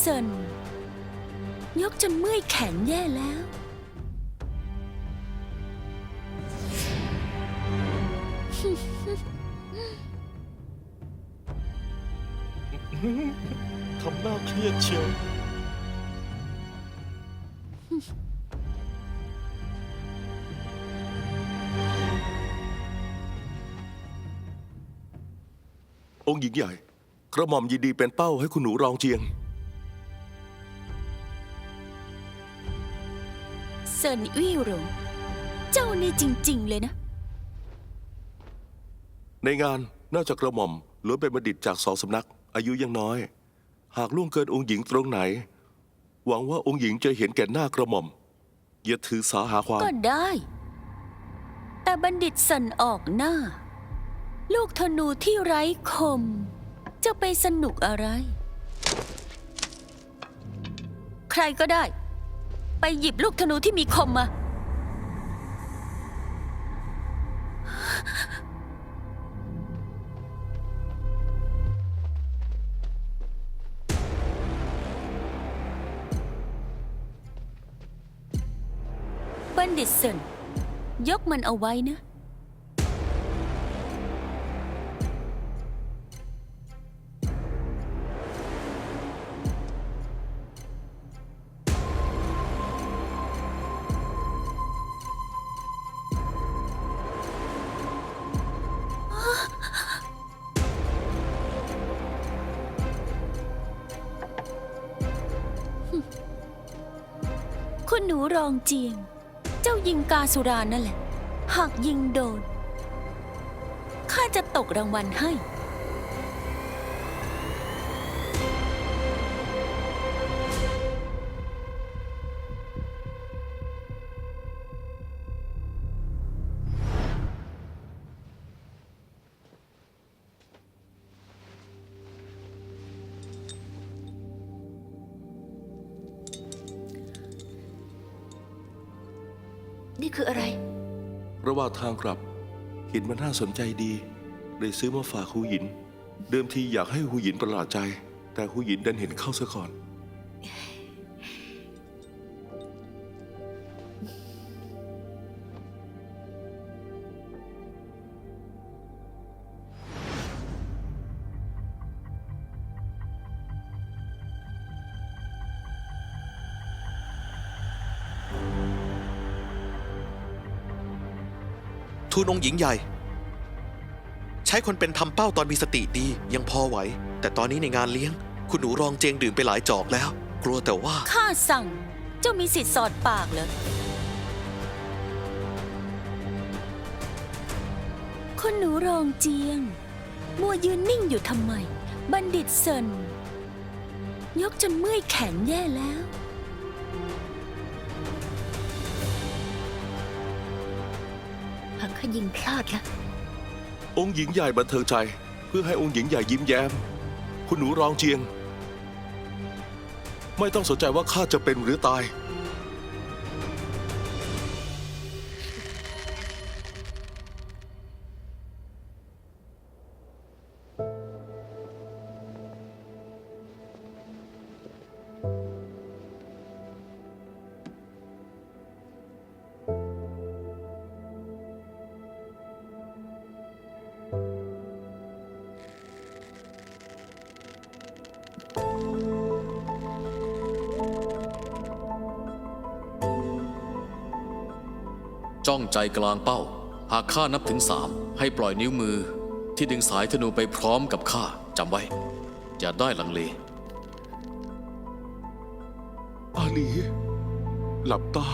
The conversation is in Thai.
เซิน ยกจนเมื่อยแขนแย่แล้ว ทำหน้าเครียดเชียว องค์หญิงใหญ่ กระหม่อมยินดีเป็นเป้าให้คุณหนูรองเจียง เซินอี้หลงเจ้านี่จริง ๆ เลยนะ ในงานนอกจากกระหม่อมล้วนเป็นบัณฑิตจากสองสำนัก อายุยังน้อย หากล่วงเกินองค์หญิงตรงไหน หวังว่าองค์หญิงจะเห็นแก่หน้ากระหม่อมอย่าถือสาหาความ ก็ได้ แต่บัณฑิตสันออกหน้า ลูกธนูที่ไร้คม จะไปสนุกอะไร ใครก็ได้ ไปหยิบลูกธนูที่มีคมมา บัณฑิตเซินยกมันเอาไว้นะ หนูรองเจียง เจ้ายิงกาสุรานั่นแหละ หากยิงโดน ข้าจะตกรางวัลให้ นี่คืออะไร ระหว่างทางกลับเห็นมันน่าสนใจดีเลยซื้อมาฝากหูหยิน เดิมทีอยากให้หูหยินประหลาดใจ แต่หูหยินดันเห็นเข้าซะก่อน ทูลองค์หญิงใหญ่ ใช้คนเป็นทำเป้าตอนมีสติดียังพอไหว แต่ตอนนี้ในงานเลี้ยง คุณหนูรองเจงดื่มไปหลายจอกแล้ว กลัวแต่ว่า ข้าสั่ง เจ้ามีสิทธิ์สอดปากเหรอคุณหนูรองเจียง มัวยืนนิ่งอยู่ทำไม บัณฑิตเซินยกจนเมื่อยแขนแย่แล้ว ข้ายิงพลาดละองค์หญิงใหญ่บันเทิงใจ เพื่อให้องค์หญิงใหญ่ยิ้มแย้ม คุณหนูรองเจียง ไม่ต้องสนใจว่าข้าจะเป็นหรือตาย จ้องใจกลางเป้า หากข้านับถึงสามให้ปล่อยนิ้วมือ ที่ดึงสายธนูไปพร้อมกับข้าจำไว้ อย่าได้ลังเล อาลี หลับตา